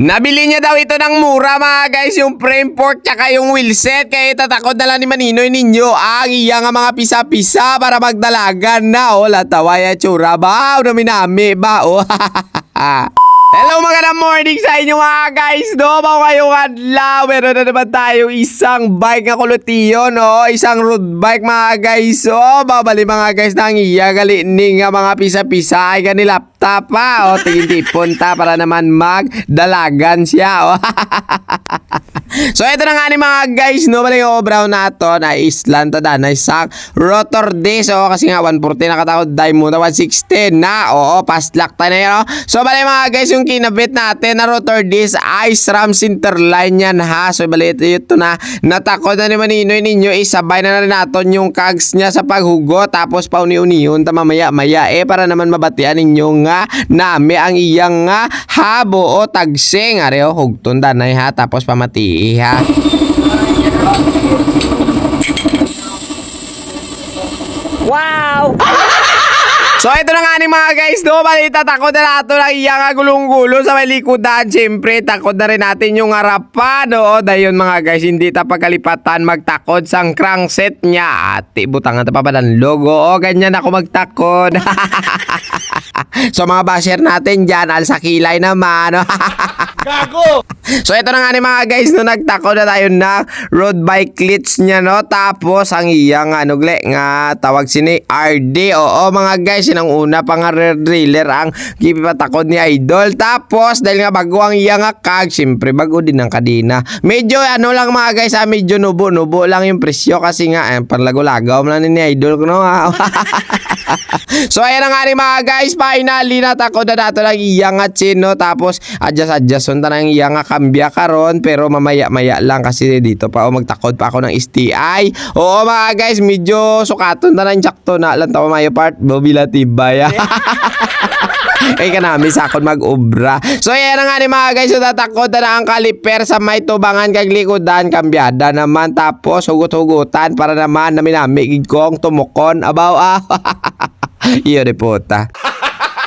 Nabili niya daw ito ng mura mga guys, yung frame fork tsaka yung wheelset. Kaya tatakot na lang ni Maninoy ninyo ang iya nga mga pisa-pisa para magdalagan na. O, latawa ya tsura ba? O, naminami ba? Hello magandang morning sa inyo mga guys no? Mga ngayong adlaw. Meron na naman tayo isang bike nga kulutiyo no? Isang road bike mga guys So babali mga guys nang iya gali ni nga mga pisa-pisa. Ay gani laptop pa O tingin tipon ta para naman magdalagan siya o So ito na nga ni mga guys no? Bali yung brown na to na islan ta da na isang rotor disc o kasi nga 140 nakatakot dahil muna 160 na. Oo past lock tayo na yun o. So bali mga guys yung kinabit natin na rotor disc ice ram center line yan ha? So bali ito, ito na. Natakot na ni Maninoy ninyo isabay na na natin yung cogs niya sa paghugo tapos pauni-unihon ta mamaya maya eh para naman mabatian ninyo nga nami ang iyang nga habo o tagsing are o hugton danay ha? Tapos pamati ha Wow! So ito na nga ni mga guys, no? Balita takot na nato ng iya nga gulong-gulo sa may likodan. Siyempre, takot na rin natin yung harapan, no? Dahil yun mga guys, hindi ta pagkalipatan magtakod sang crankset niya. At butangan ta pa ba ng logo? O, ganyan ako magtakod. so mga basher natin dyan, alsa kilay naman. no? Gago! So ito na nga ni mga guys no nagtako na tayo na road bike clits niya no? Tapos ang iyang ano gle nga tawag sini RD oo mga guys yun ang una pang rear driller ang gipatakod ni Idol. Tapos dahil nga bago ang iyang nga kag syempre bago din ang kadina. Medyo ano lang mga guys ah, medyo nubo nubo lang yung presyo kasi nga eh, parlago-lagaw man ni Idol no? Ah. so ayan nga ni mga guys finally natakod na nato lang iyang nga chin no? Tapos adjust adjust unta na ang iyang nga kambya karon pero mamaya maya lang kasi dito pa o magtakod pa ako ng STI oo mga guys medyo sukaton na lang sakto na lang tawa mayo part bobila tibay Ay ka namin sa akon mag-obra. So yan na nga ni mga guys, so na ang kaliper sa may tubangan kag likodan, kambyada naman tapos hugot-hugutan para naman namin namin kong tumukon abaw ah. Iyo de puta.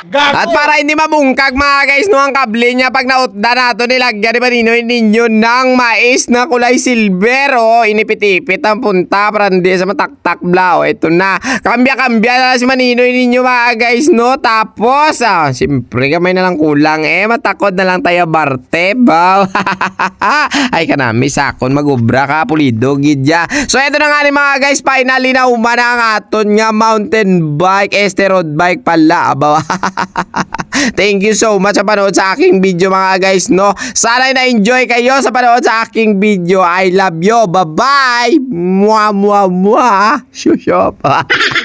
Gago! At para hindi mabungkag mga guys no ang kable niya pag nautda nato nilagyan ni Maninoy ninyo ng mais na kulay silver. O inipit-ipit ang punta para hindi sa mataktak bla o ito na. Kambya-kambya na si Maninoy ninyo mga guys no? Tapos ah siyempre kamay na lang kulang. Eh matakod na lang tayo barte. Ba ay kanami sakon magubra ka pulido gidya. So ito na nga ni mga guys finally na umana ang aton nga mountain bike este road bike pala. Abaw Thank you so much sa panood sa aking video mga guys no. Sana na-enjoy kayo sa panood sa aking video. I love you. Bye-bye. Mwah mwah mwah. Shushop.